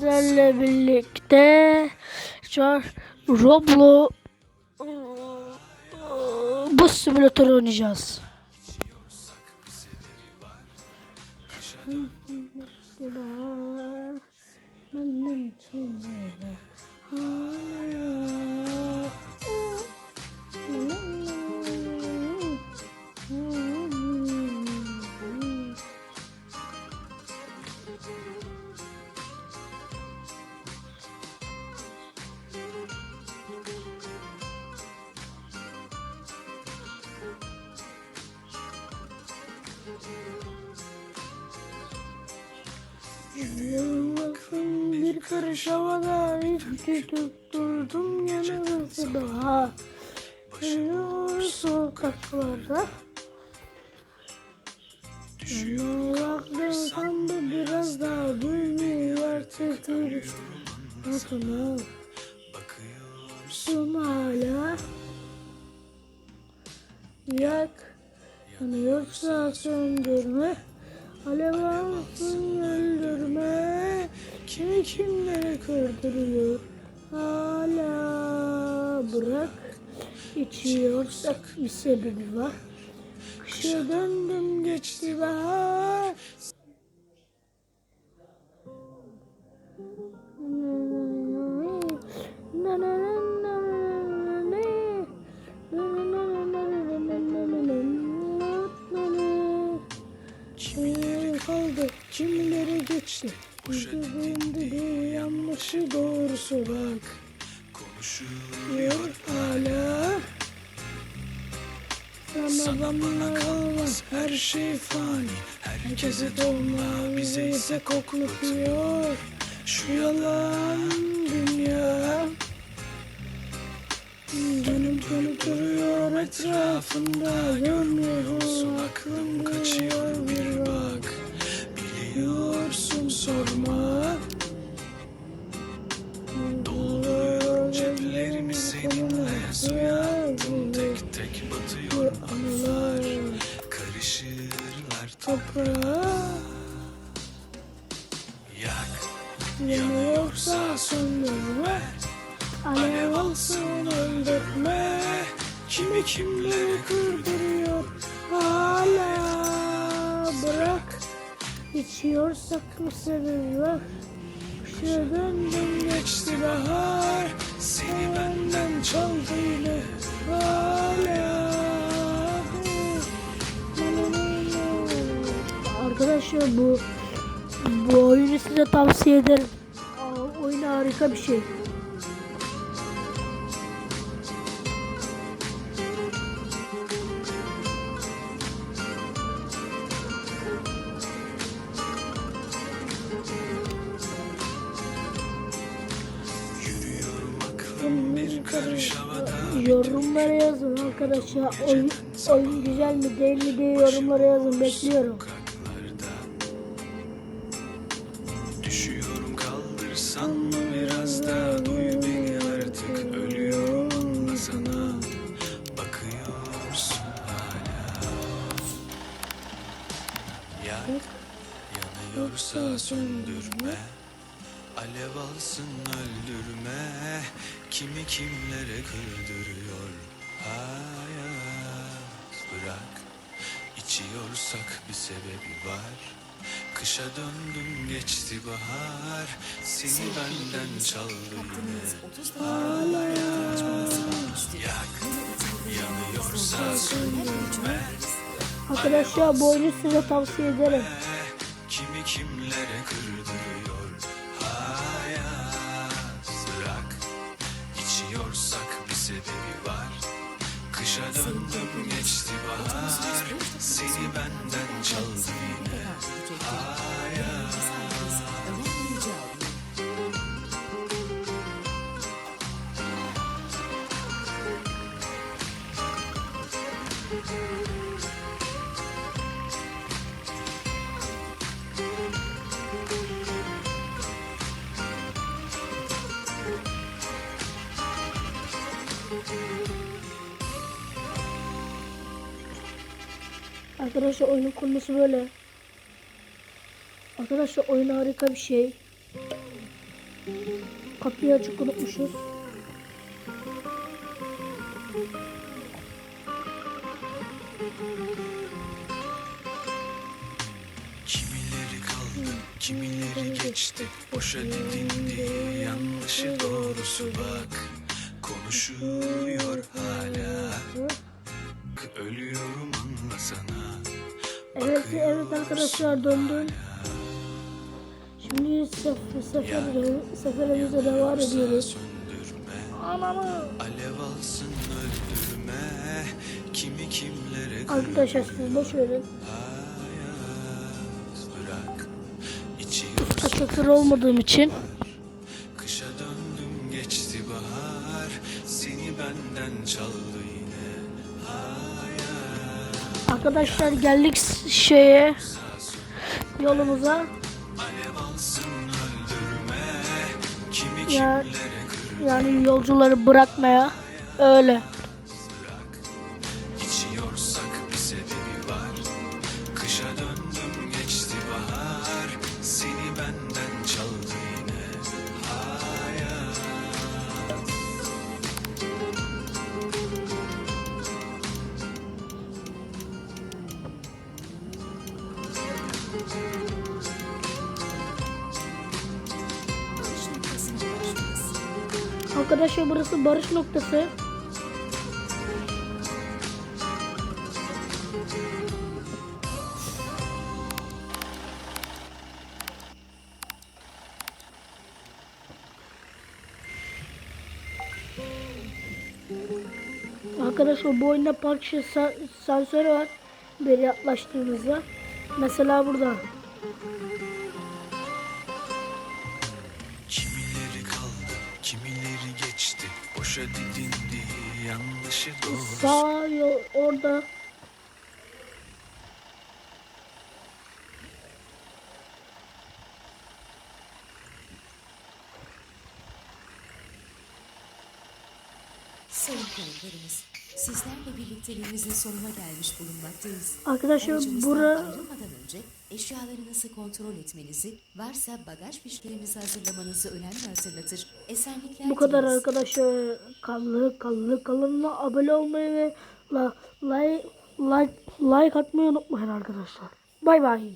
Sizlerle birlikte şu an Roblo bu simülatörü oynayacağız. Bakın bir karış havada hiç tutturdum yanımızı daha. Yürüyor sokaklarda. Yolaklı sandı biraz daha duymuyor titri. Bakın Bakıyorsun hala. Yak. Yanıyorsa söndürme. Alev alsın. Kimi kimlere kırdırıyor? Hala bırak içiyorsak bir sebebi var. Kışa döndüm geçti bahar. Kimlere kaldı? Kimlere geçti? Yüzümde bir yanlışı doğrusu bak. Konuşuyor hala. Sana bana kalmaz her şey fani. Herkese dolma bize ise kokluyor. Şu yalan dünya. Dönüp dönüp duruyor etrafında Görmüyorsun aklım kaçıyor Karışırlar toprağa Yak Yanıyorsa söndürme Alev alsın öldürme. Kimi kimleri kırdırıyor Hala bırak. İçiyorsak bir sebebi Kışa döndüm geçti bahar Seni benden çaldı yine Hala Arkadaşlar bu bu oyunu size tavsiye ederim. Aa, Oyun harika bir şey. Yorumlara yazın arkadaşlar. Oyun, oyun güzel mi değil mi diye yorumlara yazın. Bekliyorum. Yak yanıyorsa söndürme. Alev alsın öldürme. Kimi kimlere kırdırıyor? Hayat Bırak. İçiyorsak bir sebebi var. Kışa döndüm geçti bahar. Seni benden çaldı yine. Yak. yanıyorsa söndürme Arkadaşlar bu oyunu size tavsiye ederim. Kimi kimlere kırdırıyor hayat? Bırak içiyorsak bir sebebi var. Kışa döndüm geçti bahar. Seni benden çaldı yine Arkadaşlar oyunun konusu böyle. Arkadaşlar oyun harika bir şey. Kapıyı açık unutmuşuz. Kimileri kaldı, kimileri geçti Boşa didindi, yanlışı doğrusu bak Konuşuyor hala Ölüyorum anlasana Evet evet arkadaşlar döndüm. Şimdi sef sefer seferimize devam ediyoruz. Ananı. alev alsın öldürme Kimi kimlere Arkadaşlar siz boş verin. bırak Kaçakır olmadığım için. Kışa döndüm geçti bahar Seni benden çaldı Arkadaşlar geldik şeye yolumuza. Ya, yani yolcuları bırakmaya öyle. Arkadaşlar burası barış noktası. Arkadaşlar bu oyunda park sa- sensörü var. Beri yaklaştığınızda. Mesela burada. Boşa didindi, yanlışı doğru Sağ yol orada. Sayın konuklarımız, sizlerle birlikteliğimizin sonuna gelmiş bulunmaktayız. Arkadaşlar bura ayrılmadan önce eşyalarınızı kontrol etmenizi, varsa bagaj fişlerinizi hazırlamanızı önemli hatırlatır. Esenlikler bu kadar dileriz. arkadaşlar. Kallı kallı kanalına abone olmayı ve la, like, like, like atmayı unutmayın arkadaşlar. Bay bay.